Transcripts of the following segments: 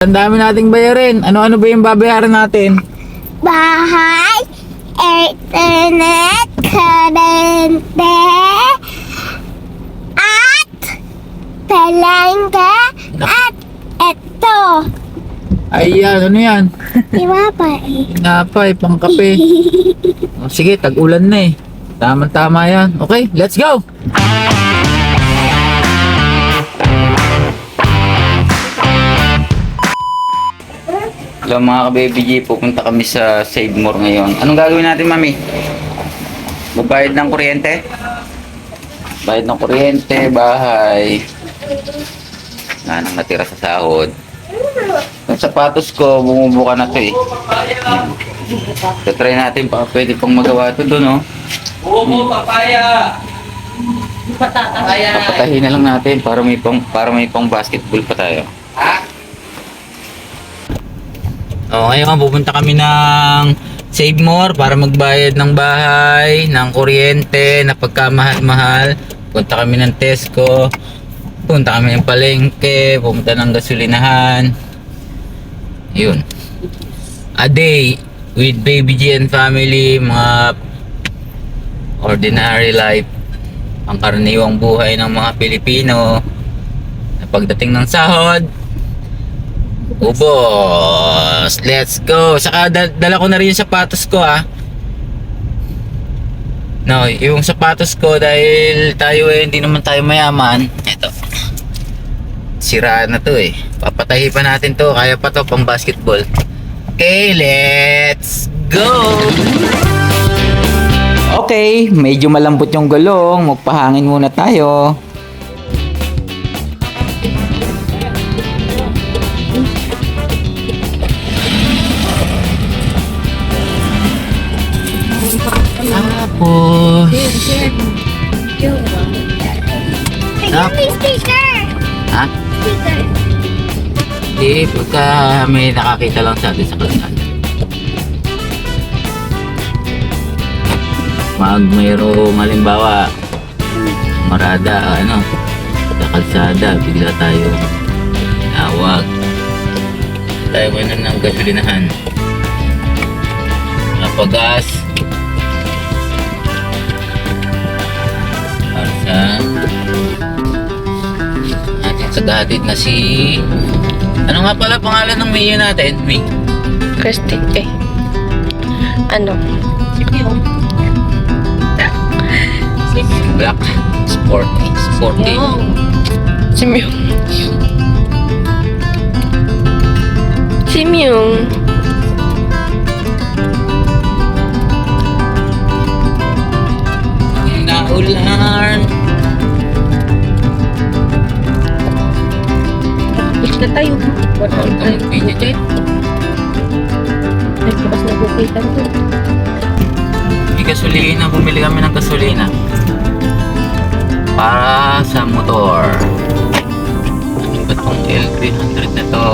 Ang dami nating bayarin. Ano-ano ba yung babayaran natin? Bahay, internet, kurente, at palengke, at eto. Ayan, ano yan? Di ba pa eh? Napay, pangkape. O, sige, tag-ulan na eh. Tama-tama yan. Okay, let's go! Hello mga ka-baby G, pupunta kami sa Save More ngayon. Anong gagawin natin, mami? Magbayad ng kuryente? Bayad ng kuryente, bahay. Nga nang natira sa sahod. Yung sapatos ko, bumubuka na to eh. So, try natin pa pwede pang magawa to doon, oh. Oo, papaya! Papatahin na lang natin para may pang para may pang basketball pa tayo. Oh, ngayon pupunta kami ng Save More para magbayad ng bahay, ng kuryente, na pagkamahal-mahal. Punta kami ng Tesco. Punta kami ng palengke, pumunta ng gasolinahan. Yun. A day with Baby G and family, mga ordinary life ang karaniwang buhay ng mga Pilipino pagdating ng sahod ubos. Let's go. Saka da- dala ko na rin yung sapatos ko ah. No yung sapatos ko dahil tayo eh hindi naman tayo mayaman. Eto. Sira na to eh. Papatahi pa natin to. Kaya pa to pang basketball. Okay let's go! Okay, medyo malambot yung gulong. Magpahangin muna tayo. Tap- May sticker! Ha? Sticker. Hindi, pagka may nakakita lang sa atin sa kalsada. Mag mayroong halimbawa, marada, ano, sa kalsada, bigla tayo tawag. Tayo na ng gasolinahan. Napagas. Para sa saghatid na si ano nga pala pangalan ng mayo natin? May Christy, eh. Ano? Black Sporty Sporty Si Myung. Si Myung. Gasolina Bumili kami ng gasolina Para sa motor Ano ba itong L300 na to?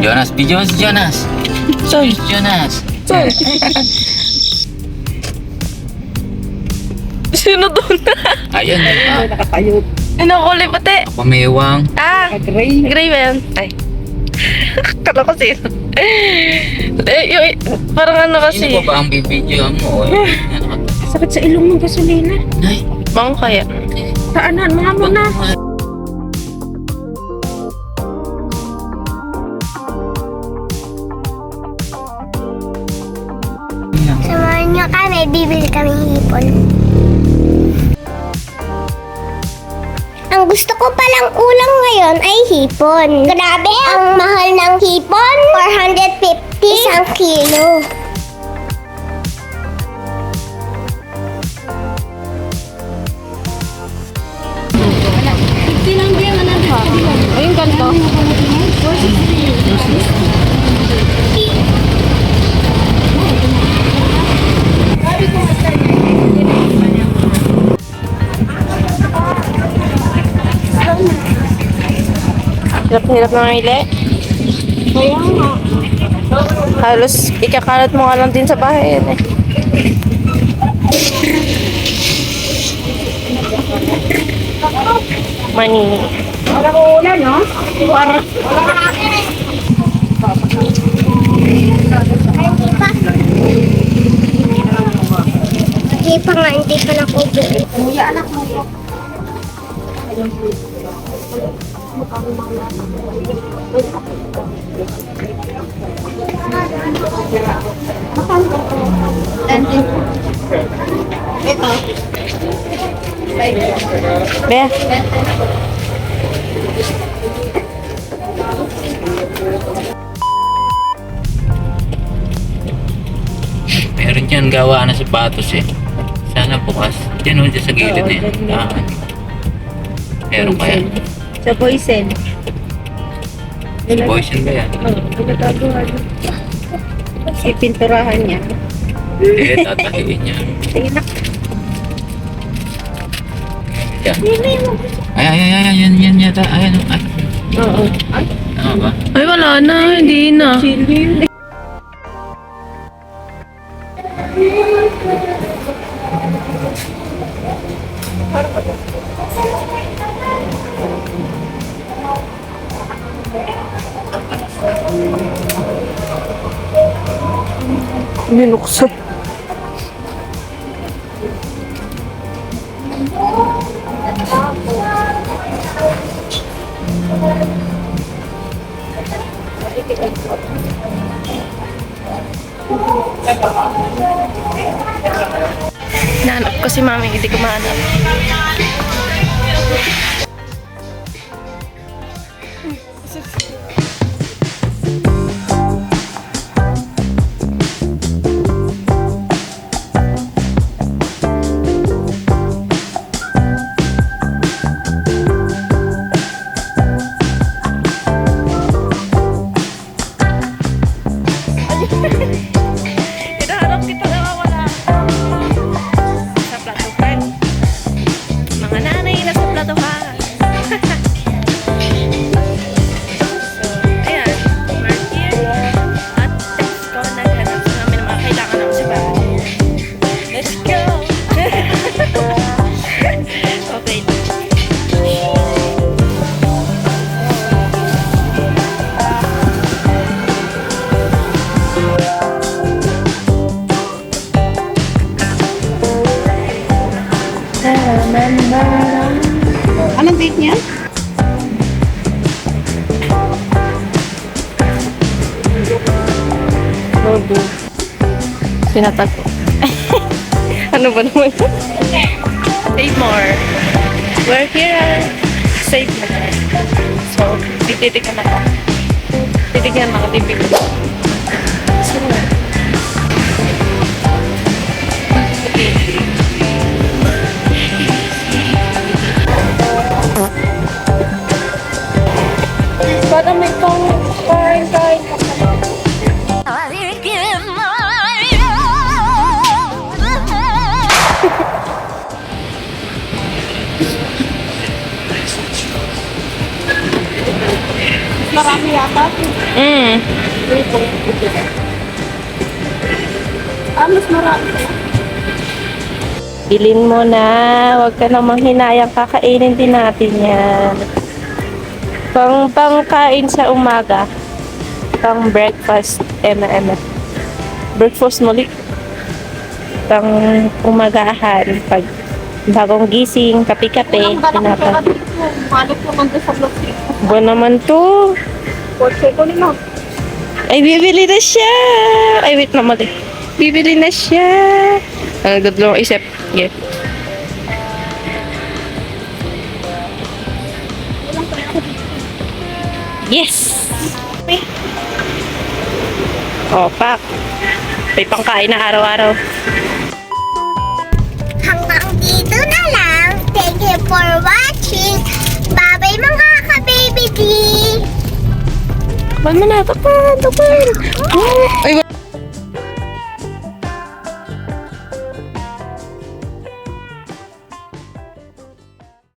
Jonas, B. Jonas, Jonas Sorry. Jonas Sorry. Sino doon na? Ayun ah, Ano kulay pati? Pamewang Ah! Gray. Gray ba yan? Ay. Kala ko sino. eh, yung, parang ano Sino kasi. ba ba ang bibidyo mo? Sakit sa ilong ng gasolina. Nay, Bang kaya? Taanan, mga mo na. Samahan nyo kami, bibili kami hipon. Ang gusto ko palang ulam ngayon ay hipon. Grabe, ang mahal ng hipon. 450. Isang kilo. Hirap na na mamili. Nga. Halos ikakalat mo nga lang din sa bahay yan eh. Money. Wala ko ulan, no? Para hindi pa. Nga, hindi pa nakubo. kuya anak mo po. Be. Meron dyan gawa na sapatos eh. Sana bukas. Diyan oh, dyan sa gilid na yan. Meron kaya. Sa Boysen. Sa Boysen ba yan? Oo, pinagagawa niya. Ipinturahan niya. Eh, tatahiin niya. Sige na. Yan. Ay, ay, ay, ay, yan, yan yata. Ay, ano, ay. Oo. Ano? Ay, wala na. Hindi na. Chili. Binuksan. Nahanap ko si mami, hindi ko mahanap. Pinatag ko. ano ba naman? Save more. We're here. Save more. So, tititignan ako. Titignan mga tibig ko. So, Marami yata. Mm. Ah, mas marami. Bilin mo na. Huwag ka namang hinayang kakainin din natin yan. Pang pangkain sa umaga. Pang breakfast. M&M. Breakfast muli. Pang umagahan. Pag bagong gising, kape-kape. Buwan naman to. Kotse ko nila. Ay, bibili na siya! Ay, wait na mali. Bibili na siya! Ang nagdadalawang isip. Yeah. Yes! Oh, pak. May pangkain na araw-araw. Takpan mo na, takpan, takpan. Ay,